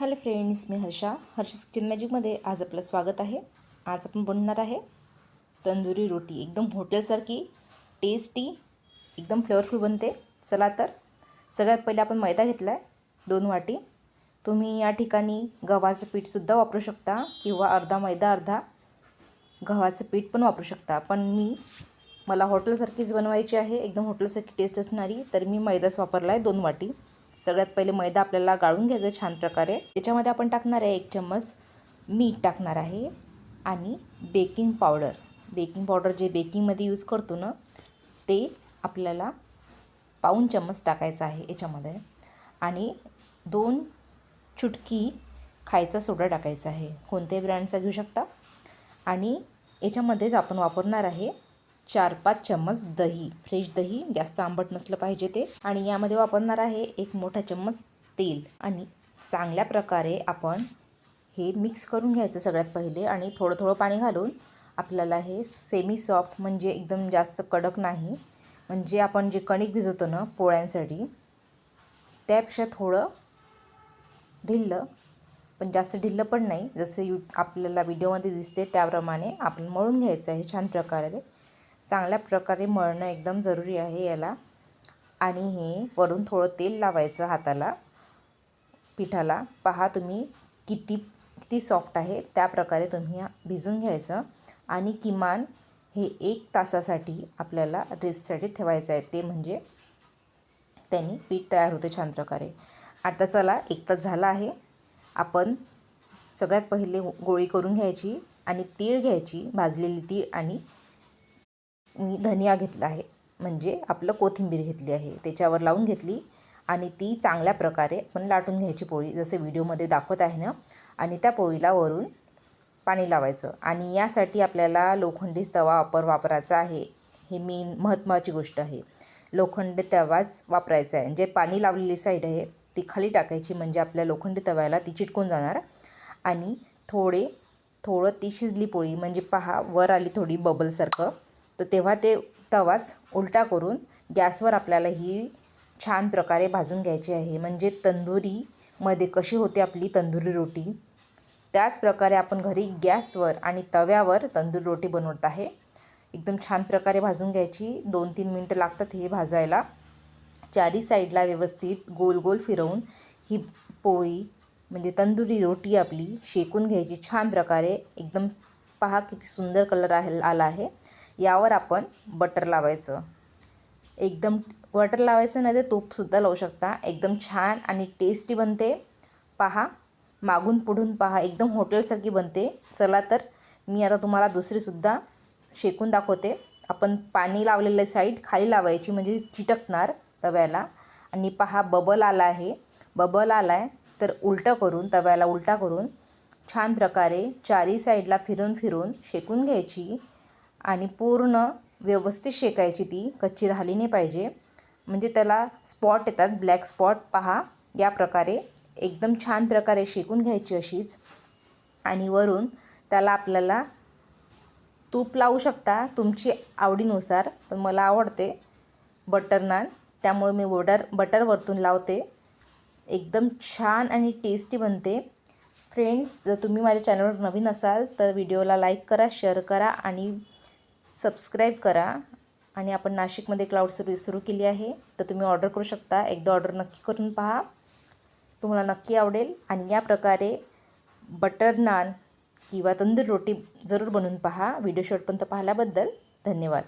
Hello friends मी Harsha. Harsha's kitchen मॅजिकमध्ये आज आपलं स्वागत आहे. आज आपण बनणार आहे तंदुरी रोटी. एकदम हॉटेलसारखी टेस्टी एकदम फ्लेवरफुल बनते. चला तर. सगळ्यात पहिले आपण मैदा घेतला आहे दोन वाटी. तुम्ही या ठिकाणी गव्हाचं पीठसुद्धा वापरू शकता किंवा अर्धा मैदा अर्धा गव्हाचं पीठ पण वापरू शकता. पण मी मला हॉटेलसारखीच बनवायची आहे. एकदम हॉटेलसारखी टेस्ट असणारी. तर मी मैदाच वापरला आहे दोन वाटी. सगळ्यात पहिले मैदा आपल्याला गाळून घ्यायचं छान प्रकारे. त्याच्यामध्ये आपण टाकणार आहे एक चम्मच मीठ टाकणार आहे आणि बेकिंग पावडर. बेकिंग पावडर जे बेकिंगमध्ये यूज करतो ना ते आपल्याला पाऊन चम्मच टाकायचं आहे याच्यामध्ये. आणि दोन चुटकी खायचा सोडा टाकायचा आहे. कोणत्याही ब्रँडचा घेऊ शकता. आणि याच्यामध्येच आपण वापरणार आहे चार पाच चम्मच दही. फ्रेश दही जास्त आंबट नसलं पाहिजे ते. आणि यामध्ये वापरणार आहे एक मोठा चम्मच तेल. आणि चांगल्या प्रकारे आपण हे मिक्स करून घ्यायचं सगळ्यात पहिले. आणि थोडं थोडं पाणी घालून आपल्याला हे सेमी सॉफ्ट म्हणजे एकदम जास्त कडक नाही. म्हणजे आपण जे कणिक भिजवतो ना पोळ्यांसाठी त्यापेक्षा थोडं ढिल्लं पण जास्त ढिल्लं पण नाही. जसं यू आपल्याला व्हिडिओमध्ये दिसते त्याप्रमाणे आपण मळून घ्यायचं आहे छान प्रकारे. चांगल्या प्रकारे मळणं एकदम जरुरी आहे याला. आणि हे वरून थोडं तेल लावायचं हाताला पिठाला. पहा तुम्ही किती किती सॉफ्ट आहे. त्या प्रकारे तुम्ही भिजून घ्यायचं. आणि किमान हे एक तासासाठी आपल्याला रेस्टसाठी ठेवायचं आहे. ते म्हणजे त्यांनी पीठ तयार होते छान प्रकारे. आता चला एक तास झाला आहे. आपण सगळ्यात पहिले गोळी करून घ्यायची आणि तीळ घ्यायची भाजलेली तीळ आणि मी धनिया घेतला आहे. म्हणजे आपलं कोथिंबीर घेतली आहे. त्याच्यावर लावून घेतली आणि ती चांगल्या प्रकारे आपण लाटून घ्यायची पोळी जसं व्हिडिओमध्ये दाखवत आहे ना. आणि त्या पोळीला वरून पाणी लावायचं. आणि यासाठी आपल्याला लोखंडी तवा वापर वापरायचा आहे. हे मेन महत्त्वाची गोष्ट आहे. लोखंडी तवाच वापरायचा आहे. जे पाणी लावलेली साईड आहे ती खाली टाकायची म्हणजे आपल्या लोखंडी तव्याला ती चिटकून जाणार. आणि थोडे थोडं ती शिजली पोळी म्हणजे पहा वर आली थोडी बबलसारखं तर तेव्हा ते तवाच उलटा करून गॅसवर आपल्याला ही छान प्रकारे भाजून घ्यायची आहे. म्हणजे तंदुरीमध्ये कशी होते आपली तंदुरी रोटी? त्याच प्रकारे आपण घरी गॅसवर आणि तव्यावर तंदुरी रोटी बनवत आहे. एकदम छान प्रकारे भाजून घ्यायची. दोन तीन मिनटं लागतात हे भाजायला. चारी साईडला व्यवस्थित गोल गोल फिरवून ही पोळी म्हणजे तंदुरी रोटी आपली शेकून घ्यायची. छान प्रकारे. एकदम पहा किती सुंदर कलर आहे आला आहे. यावर आपण बटर लावायचं. एकदम बटर लावायचं नाही तर तूपसुद्धा लावू शकता. एकदम छान आणि टेस्टी बनते. पहा मागून पुढून पहा. एकदम हॉटेलसारखी बनते. चला तर मी आता तुम्हाला दुसरीसुद्धा शेकून दाखवते. आपण पाणी लावलेलं साईड खाली लावायची म्हणजे चिटकणार तव्याला. आणि पहा बबल आला आहे. बबल आला आहे तर उलटं करून तव्याला उलटा करून छान प्रकारे चारी साईडला फिरून फिरून शेकून घ्यायची. आणि पूर्ण व्यवस्थित शेकायची ती कच्ची राहिली नाही पाहिजे. म्हणजे त्याला स्पॉट येतात ब्लॅक स्पॉट पहा या प्रकारे एकदम छान प्रकारे शेकून घ्यायची अशीच. आणि वरून त्याला आपल्याला तूप लावू शकता तुमची आवडीनुसार. पण मला आवडते बटर नान त्यामुळे मी बटर बटर वरतून लावते. एकदम छान आणि टेस्टी बनते. फ्रेंड्स जर तुम्ही माझ्या चॅनलवर नवीन असाल तर व्हिडिओला लाईक करा शेअर करा आणि सबस्क्राईब करा आणि आपण नाशिकमध्ये क्लाउड सर्व्हिस सुरू केली आहे तर तुम्ही ऑर्डर करू शकता. एकदा ऑर्डर नक्की करून पहा. तुम्हाला नक्की आवडेल आणि या प्रकारे बटर नान किंवा तंदूर रोटी जरूर बनवून पहा. व्हिडिओ शेवटपर्यंत पाहिल्याबद्दल धन्यवाद.